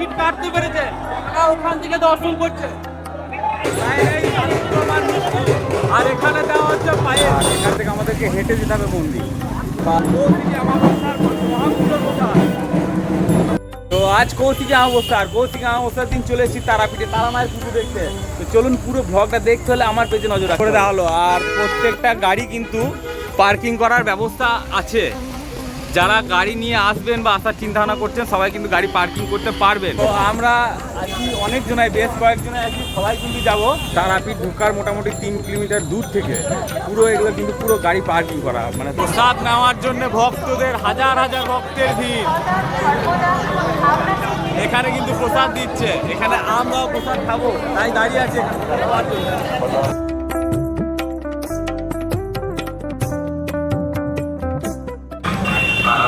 Ticket কাটতে পেরেছে। তারা ওখান থেকে দর্শন করছে। আর এখানে দেওয়া হচ্ছে পায়ে এখান থেকে আমাদেরকে হেঁটে যেতে হবে মন্দির। তো আজ কৌশিকী অমাবস্যা আর কৌশিকী অমাবস্যার দিন চলে এসেছি তারাপীঠে তারা মায়ের পুজো দেখতে। তো চলুন পুরো ভ্লগটা দেখতে হলে আমার পেজে নজর করে দেওয়া হলো আর প্রত্যেকটা গাড়ি কিন্তু পার্কিং করার ব্যবস্থা আছে। যারা গাড়ি নিয়ে আসবেন বা আসার চিন্তা ভাবনা করছেন, সবাই কিন্তু গাড়ি পার্কিং করতে পারবেন। তো আমরা আছি অনেক জনাই বেশ কয়েকজনে আছি, সবাই কিন্তু যাব। তারাপীঠ ঢুকার মোটামুটি তিন কিলোমিটার দূর থেকে। পুরো এগুলো কিন্তু পুরো গাড়ি পার্কিং করা মানে প্রসাদ নেওয়ার জন্য ভক্তদের, হাজার হাজার ভক্তের ভিড়। এখানে কিন্তু প্রসাদ দিচ্ছে। এখানে আমরাও প্রসাদ খাব। তাই দাঁড়িয়ে আছে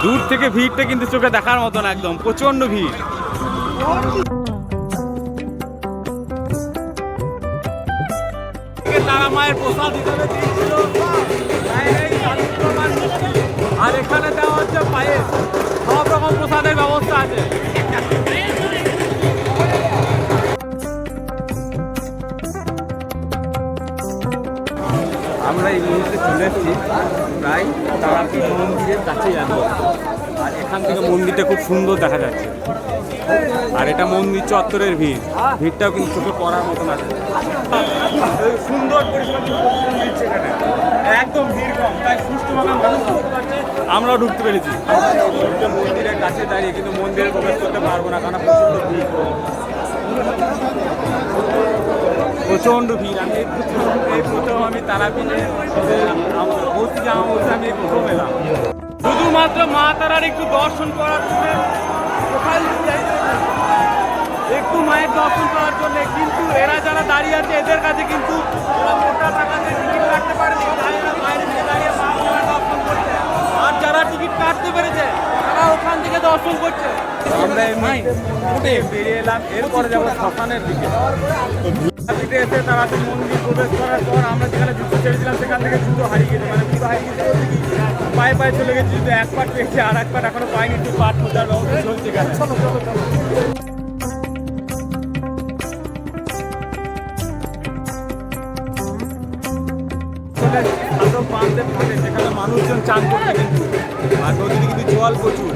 দূর থেকে ভিড়টা কিন্তু চোখে দেখার মতন একদম প্রচণ্ড ভিড়। তারা মায়ের প্রসাদ হিসাবে শালিগ্রাম আর এখানে দেওয়া হচ্ছে পায়ের সব রকম প্রসাদের ব্যবস্থা আছে। এই মুহূর্তে চলে এসেছি। প্রায় তারাপীঠ মন্দিরের কাছে যাব আর এখান থেকে মন্দিরটা খুব সুন্দর দেখা যাচ্ছে। আর এটা মন্দির চত্বরের ভিড়। ভিড়টাও কিন্তু চোখে পড়ার মতন আছে। সুন্দর একদম ভিড় কম, তাই সুষ্ঠুভাবে মানুষ আমরাও ঢুকতে পেরেছি। মন্দিরের কাছে দাঁড়িয়ে কিন্তু মন্দিরে প্রবেশ করতে পারব না, কারণ প্রচণ্ড ভিড়। প্রচণ্ড ভিড় আমি এই প্রথম আমি তারাপীঠে ভর্তি অবস্থা আমি এই প্রথম এলাম শুধুমাত্র মা তারার একটু দর্শন করার জন্য। একটু মায়ের দর্শন করার জন্য, কিন্তু এরা যারা দাঁড়িয়ে আছে, এদের কাছে কিন্তু ওখান করছে। আমরা এই মুহূর্তে বেরিয়ে এলাম, এরপরে যাব শ্মশানের দিকে। পিঠে এসে তারা তো মন্দির প্রবেশ করার পর আমরা যেখানে জুতো ছেড়েছিলাম সেখান থেকে জুতো হারিয়ে গেছে। মানে জুতো হারিয়ে গেছে পায়ে পায়ে চলে গেছে জুতো এক পাট পেয়েছে, আর এক পাট এখনও পায়নি একটু পাট খোঁজার ব্যবস্থা চলছে চলো সাধক থাকে সেখানে মানুষজন চান করতে কিন্তু। আর নদীতে কিন্তু জল প্রচুর।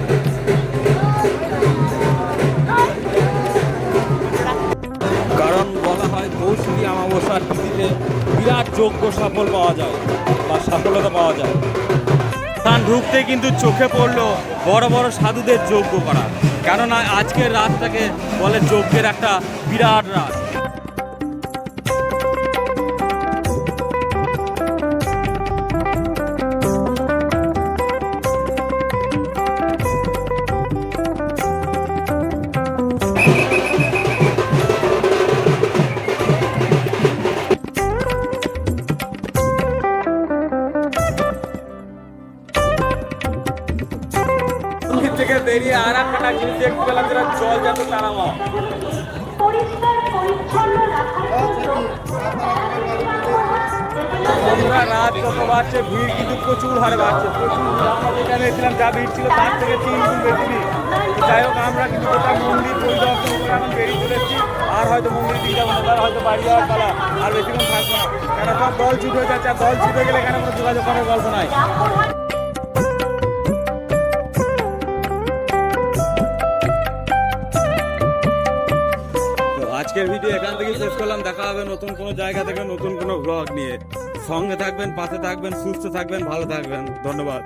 যোগ্য সফল পাওয়া যায় বা সফলতা পাওয়া যায়। স্থান ঢুকতে কিন্তু চোখে পড়ল বড় বড় সাধুদের যোগ্য করা। কেননা আজকের রাতটাকে বলে যজ্ঞের একটা বিরাট রাত। থেকে বেরিয়ে আর একটা জিনিস দেখতে পেলাম যেটা জল যাতে জন্য আমরা রাত যত বাড়ছে ভিড় কিন্তু প্রচুর হারে বাড়ছে। প্রচুর এসেছিলাম যা ভিড় ছিল তার থেকে তিন গুণ বেশি যাই হোক আমরা কিন্তু গোটা মন্দির পরিদর্শন করে এখন বেরিয়ে চলেছি আর হয়তো মন্দির দিকে যাব না হয়তো বাড়ি যাওয়ার পালা। আর বেশিক্ষণ থাকব না। কেন সব দল ছুট যাচ্ছে আর দল ছুট গেলে এখানে কোনো যোগাযোগ করার গল্প নাই। আজকের ভিডিও এখান থেকে শেষ করলাম। দেখা হবে নতুন কোনো জায়গা থেকে, নতুন কোনো ব্লগ নিয়ে। সঙ্গে থাকবেন, পাশে থাকবেন, সুস্থ থাকবেন, ভালো থাকবেন। ধন্যবাদ।